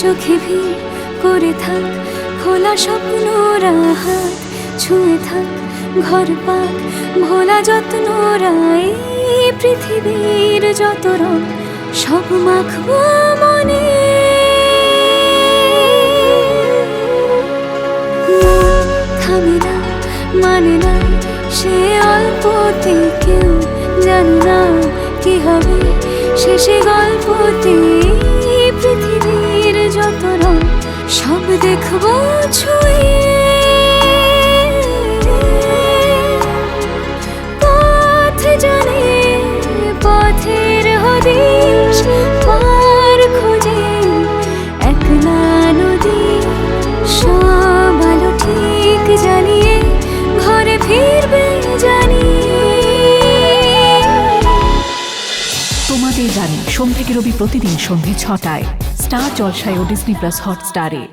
চোখে ভিড় করে থাক খোলা স্বপ্ন হাত ছুঁয়ে থাক, ঘর পাক, ভোলা যত্নরা এই পৃথিবীর যত রং, সব মাখবো মনে। থামে না মানে না, সে অল্পতে কেউ জানে কি হবে। সব দেখব ছুঁয়ে সোম থেকে রবি প্রতিদিন সন্ধ্যে ছটায়। স্টার জলসায় ও ডিসনি প্লাস হটস্টারে।